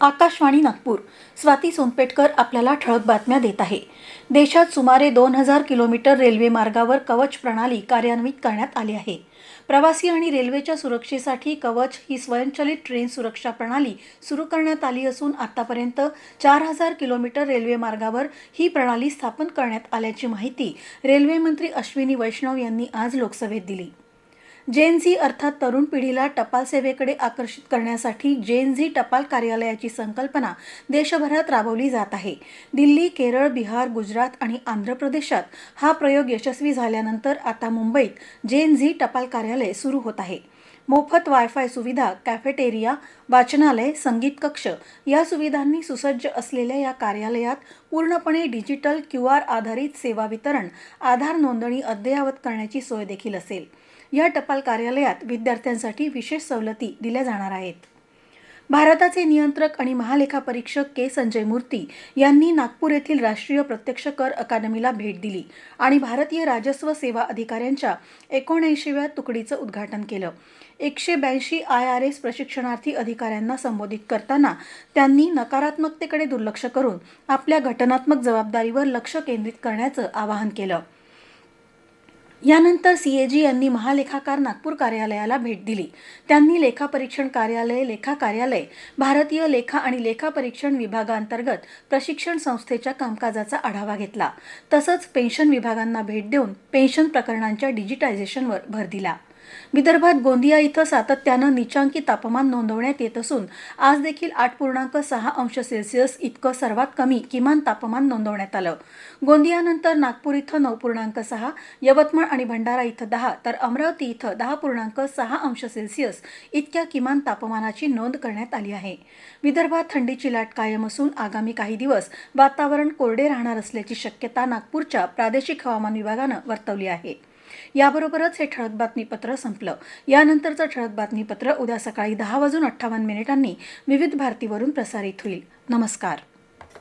आकाशवाणी नागपूर. स्वाती सोनपेटकर आपल्याला ठळक बातम्या देत आहे. देशात सुमारे दोन हजार किलोमीटर रेल्वे मार्गावर कवच प्रणाली कार्यान्वित करण्यात आली आहे. प्रवासी आणि रेल्वेच्या सुरक्षेसाठी कवच ही स्वयंचलित ट्रेन सुरक्षा प्रणाली सुरू करण्यात आली असून आतापर्यंत चार हजार किलोमीटर रेल्वे मार्गावर ही प्रणाली स्थापन करण्यात आल्याची माहिती रेल्वेमंत्री अश्विनी वैष्णव यांनी आज लोकसभेत दिली. जेन झी अर्थात तरुण पिढीला टपाल सेवेकडे आकर्षित करण्यासाठी जेन झी टपाल कार्यालयाची संकल्पना देशभरात राबवली जात आहे. दिल्ली केरळ बिहार गुजरात आणि आंध्र प्रदेशात हा प्रयोग यशस्वी झाल्यानंतर आता मुंबईत जेन झी टपाल कार्यालय सुरू होत आहे. मोफत वायफाय सुविधा कॅफेटेरिया वाचनालय संगीत कक्ष या सुविधांनी सुसज्ज असलेल्या या कार्यालयात पूर्णपणे डिजिटल क्यू आर आधारित सेवा वितरण आधार नोंदणी अद्ययावत करण्याची सोय देखील असेल. या टपाल कार्यालयात विद्यार्थ्यांसाठी विशेष सवलती दिल्या जाणार आहेत. भारताचे नियंत्रक आणि महालेखापरीक्षक के. संजय मूर्ती यांनी नागपूर येथील राष्ट्रीय प्रत्यक्ष कर अकादमीला भेट दिली आणि भारतीय राजस्व सेवा अधिकाऱ्यांच्या एकोणऐंशीव्या तुकडीचं उद्घाटन केलं. एकशे ब्याऐंशी आय आर एस प्रशिक्षणार्थी अधिकाऱ्यांना संबोधित करताना त्यांनी नकारात्मकतेकडे दुर्लक्ष करून आपल्या घटनात्मक जबाबदारीवर लक्ष केंद्रित करण्याचं आवाहन केलं. यानंतर सीएजी यांनी महालेखाकार नागपूर कार्यालयाला भेट दिली. त्यांनी लेखापरीक्षण कार्यालय लेखा कार्यालय भारतीय लेखा आणि लेखापरीक्षण विभागांतर्गत प्रशिक्षण संस्थेच्या कामकाजाचा आढावा घेतला. तसंच पेन्शन विभागांना भेट देऊन पेन्शन प्रकरणांच्या डिजिटायझेशनवर भर दिला. विदर्भात गोंदिया इथं सातत्यानं निचांकी तापमान नोंदवण्यात येत असून आज देखील आठ पूर्णांक सहा अंश सेल्सिअस इतकं सर्वात कमी किमान तापमान नोंदवण्यात आलं. गोंदियानंतर नागपूर इथं नऊ पूर्णांक सहा यवतमाळ आणि भंडारा इथं दहा तर अमरावती इथं दहा पूर्णांक सहा अंश सेल्सिअस इतक्या किमान तापमानाची नोंद करण्यात आली आहे. विदर्भात थंडीची लाट कायम असून आगामी काही दिवस वातावरण कोरडे राहणार असल्याची शक्यता नागपूरच्या प्रादेशिक हवामान विभागानं वर्तवली आहे. याबरोबरच हे ठळक बातमीपत्र संपलं. यानंतरचं ठळक बातमीपत्र उद्या सकाळी दहा वाजून अठ्ठावन्न मिनिटांनी विविध भारतीवरून प्रसारित होईल. नमस्कार.